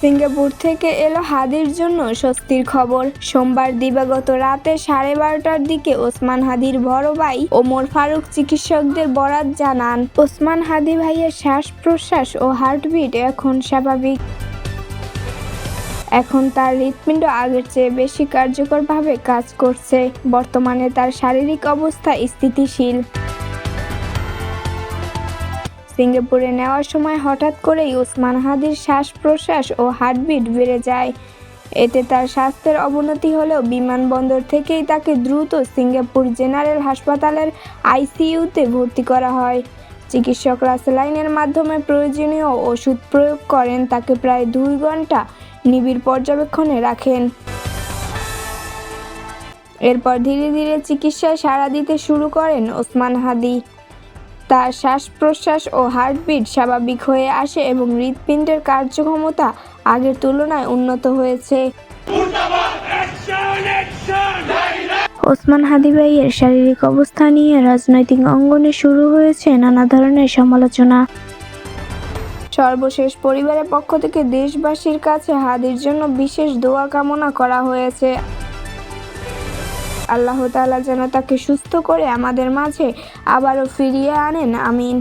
Singapore থেকে এলো হাদির জন্য স্বস্তির খবর। সোমবার দিবাগত রাতে সাড়ে বারোটার দিকে ওসমান হাদির বড় ভাই ওমর ফারুক চিকিৎসকদের বরাত জানান। ওসমান হাদি ভাইয়ের শ্বাস প্রশ্বাস ও হার্টবিট এখন স্বাভাবিক। এখন তার হৃৎপিণ্ড আগের চেয়ে বেশি কার্যকরভাবে কাজ করছে। বর্তমানে তার শারীরিক অবস্থা স্থিতিশীল। সিঙ্গাপুরে নেওয়ার সময় হঠাৎ করেই ওসমান হাদির শ্বাস প্রশ্বাস ও হার্টবিট বেড়ে যায়। এতে তার স্বাস্থ্যের অবনতি হলেও বিমানবন্দর থেকেই তাকে দ্রুত সিঙ্গাপুর জেনারেল হাসপাতালের আইসিইউতে ভর্তি করা হয়। চিকিৎসকরা স্যালাইনের মাধ্যমে প্রয়োজনীয় ওষুধ প্রয়োগ করেন, তাকে প্রায় দুই ঘণ্টা নিবিড় পর্যবেক্ষণে রাখেন। এরপর ধীরে ধীরে চিকিৎসায় সাড়া দিতে শুরু করেন ওসমান হাদি। তার শ্বাস প্রশ্বাস ও হার্টবিট স্বাভাবিক হয়ে আসে এবং হৃৎপিণ্ডের কার্যক্ষমতা আগের তুলনায় উন্নত হয়েছে। ওসমান হাদি ভাইয়ের শারীরিক অবস্থা নিয়ে রাজনৈতিক অঙ্গনে শুরু হয়েছে নানা ধরনের সমালোচনা। সর্বশেষ পরিবারের পক্ষ থেকে দেশবাসীর কাছে হাদির জন্য বিশেষ দোয়া কামনা করা হয়েছে। আল্লাহ তালা যেন তাকে সুস্থ করে আমাদের মাঝে আবারও ফিরিয়ে আনেন আমিন।